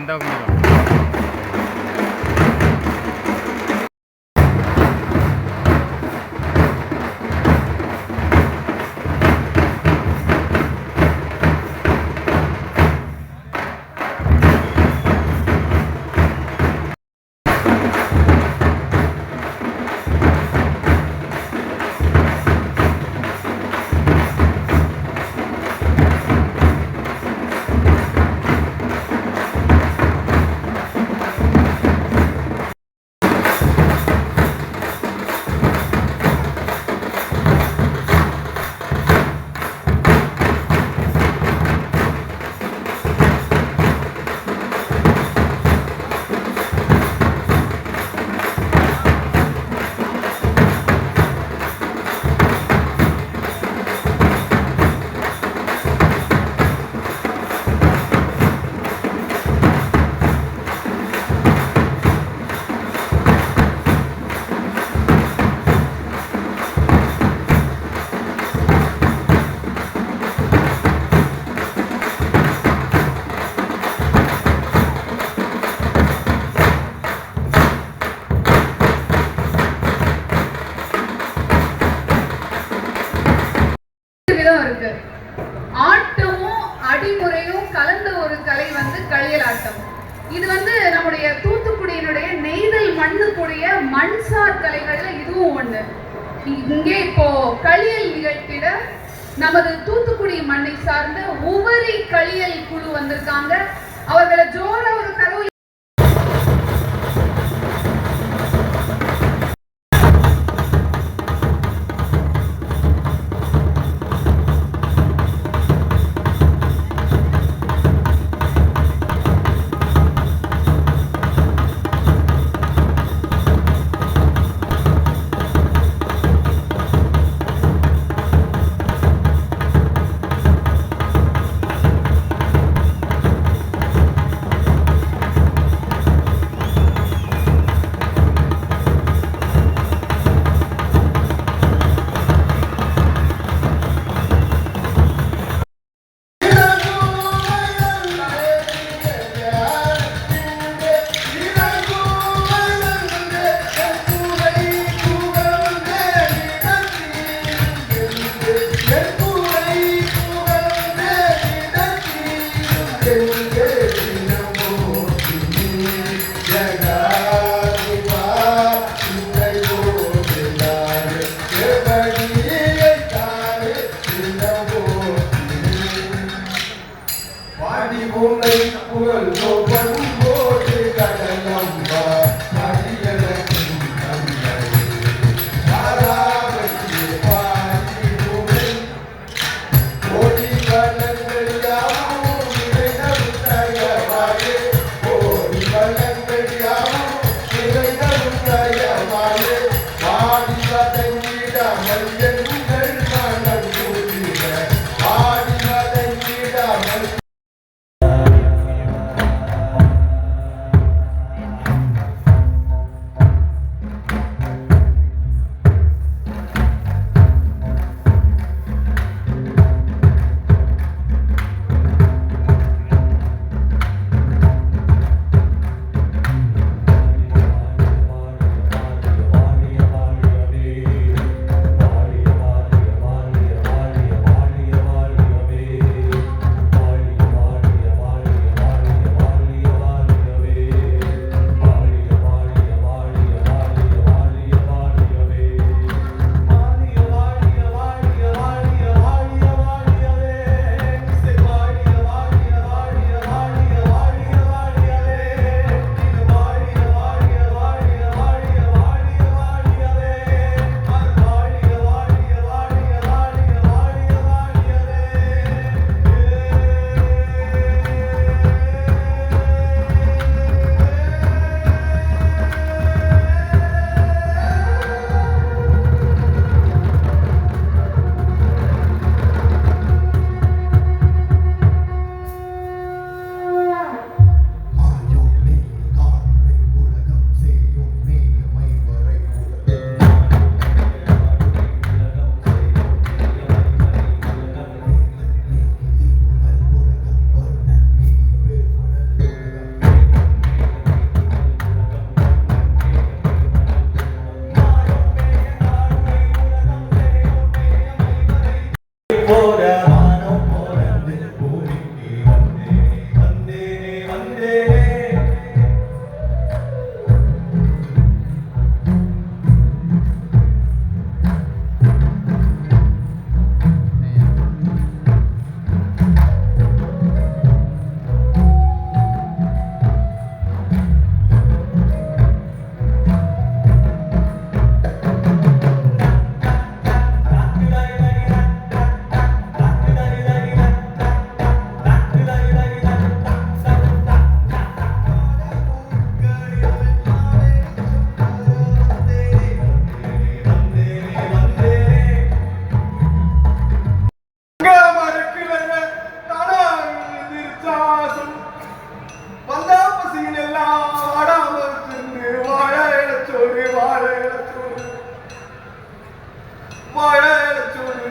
난다고 그냥 இது வந்து நம்முடைய தூத்துக்குடியினுடைய நெய்தல் மண்ணுக்குடைய மண்சார் கலைகள்ல இதுவும் ஒண்ணு. இங்கே இப்போ களியல் நிகழ்த்திட நமது தூத்துக்குடி மண்ணை சார்ந்த உவரி களியல் குழு வந்திருக்காங்க. Yeah.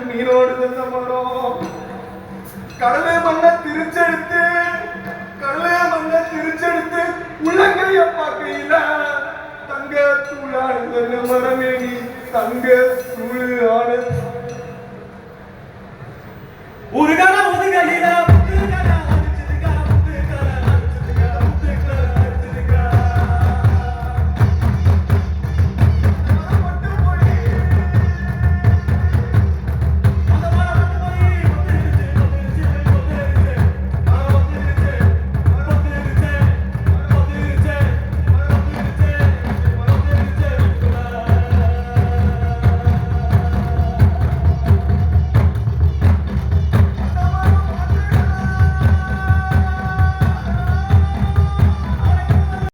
നീനോട് നിന്നോ കടലെ മണ്ണ തിരിച്ചെടുത്ത് കടലെ മണ്ണ തിരിച്ചെടുത്ത് ഉള്ളങ്കയപ്പാക്കയില്ല തങ്ക തൂളാണ് മറമേണി തങ്ക